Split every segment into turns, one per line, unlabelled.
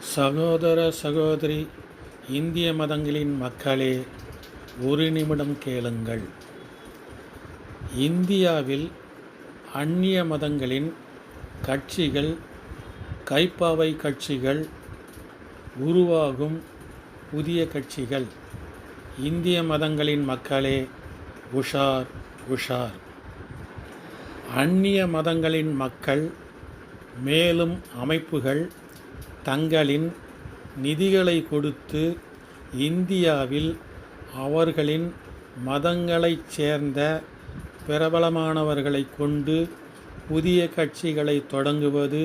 சகோதர சகோதரி இந்திய மதங்களின் மக்களே ஒரு நிமிடம் கேளுங்கள். இந்தியாவில் அந்நிய மதங்களின் கட்சிகள் கைப்பாவை கட்சிகள் உருவாகும் புதிய கட்சிகள். இந்திய மதங்களின் மக்களே உஷார் உஷார். அந்நிய மதங்களின் மக்கள் மேலும் அமைப்புகள் தங்களின் நிதிகளை கொடுத்து இந்தியாவில் அவர்களின் மதங்களைச் சேர்ந்த பிரபலமானவர்களை கொண்டு புதிய கட்சிகளை தொடங்குவது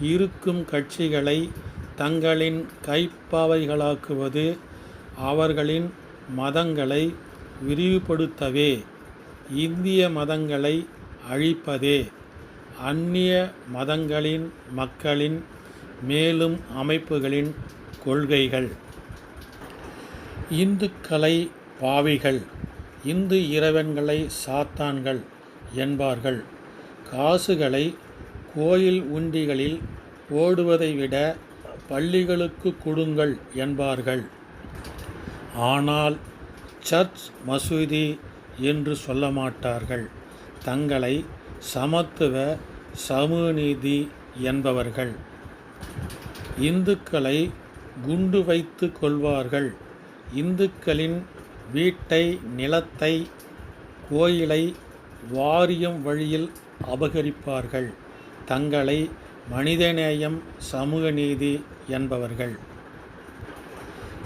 இருக்கும் கட்சிகளை தங்களின் கைப்பாவைகளாக்குவது அவர்களின் மதங்களை விரிவுபடுத்தவே இந்திய மதங்களை அழிப்பதே அந்நிய மதங்களின் மக்களின் மேலும் அமைப்புகளின் கொள்கைகள். இந்துக்களை பாவிகள் இந்து இறைவன்களை சாத்தான்கள் என்பார்கள். காசுகளை கோயில் உண்டிகளில் ஓடுவதை விட பள்ளிகளுக்கு கொடுங்கள் என்பார்கள். ஆனால் சர்ச் மசூதி என்று சொல்ல மாட்டார்கள். தங்களை சமத்துவ சமூகநீதி என்பவர்கள். இந்துக்களை குண்டு வைத்து கொள்வார்கள். இந்துக்களின் வீட்டை நிலத்தை கோயிலை வாரியம் வழியில் அபகரிப்பார்கள். தங்களை மனிதநேயம் சமூக நீதி என்பவர்கள்.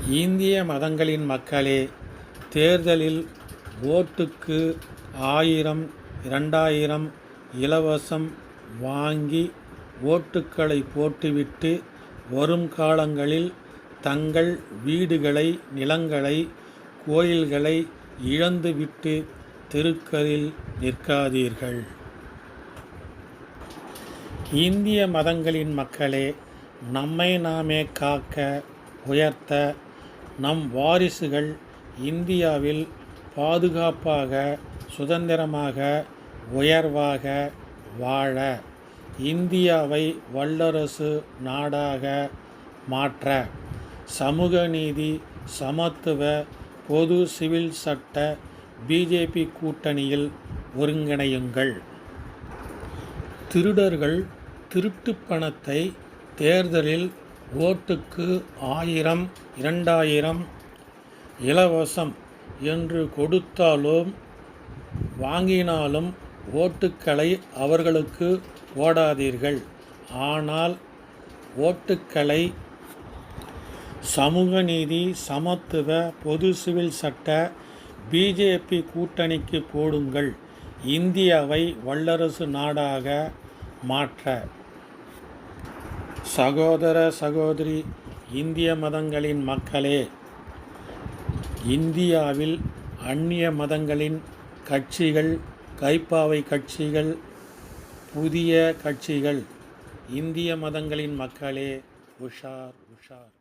இந்திய மதங்களின் மக்களே தேர்தலில் ஓட்டுக்கு ஆயிரம் இரண்டாயிரம் இலவசம் வாங்கி ஓட்டுக்களை போட்டுவிட்டு வரும் காலங்களில் தங்கள் வீடுகளை நிலங்களை கோயில்களை இழந்துவிட்டு தெருக்களில் நிற்காதீர்கள். இந்திய மதங்களின் மக்களே நம்மை நாமே காக்க உயர்த்த நம் வாரிசுகள் இந்தியாவில் பாதுகாப்பாக சுதந்திரமாக உயர்வாக வாழ இந்தியாவை வல்லரசு நாடாக மாற்ற சமூக நீதி சமத்துவ பொது சிவில் சட்ட பிஜேபி கூட்டணியில் ஒருங்கிணையுங்கள். திருடர்கள் திருட்டு பணத்தை தேர்தலில் ஓட்டுக்கு ஆயிரம் இரண்டாயிரம் இலவசம் என்று கொடுத்தாலும் வாங்கினாலும் ஓட்டுக்களை அவர்களுக்கு ஓடாதீர்கள். ஆனால் ஓட்டுக்களை சமூக நீதி சமத்துவ பொது சிவில் சட்ட பிஜேபி கூட்டணிக்கு போடுங்கள். இந்தியாவை வல்லரசு நாடாக மாற்ற. சகோதர சகோதரி இந்திய மதங்களின் மக்களே இந்தியாவில் அந்நிய மதங்களின் கட்சிகள் கைப்பாவை கட்சிகள் புதிய கட்சிகள் இந்திய மதங்களின் மக்களே உஷார் உஷார்.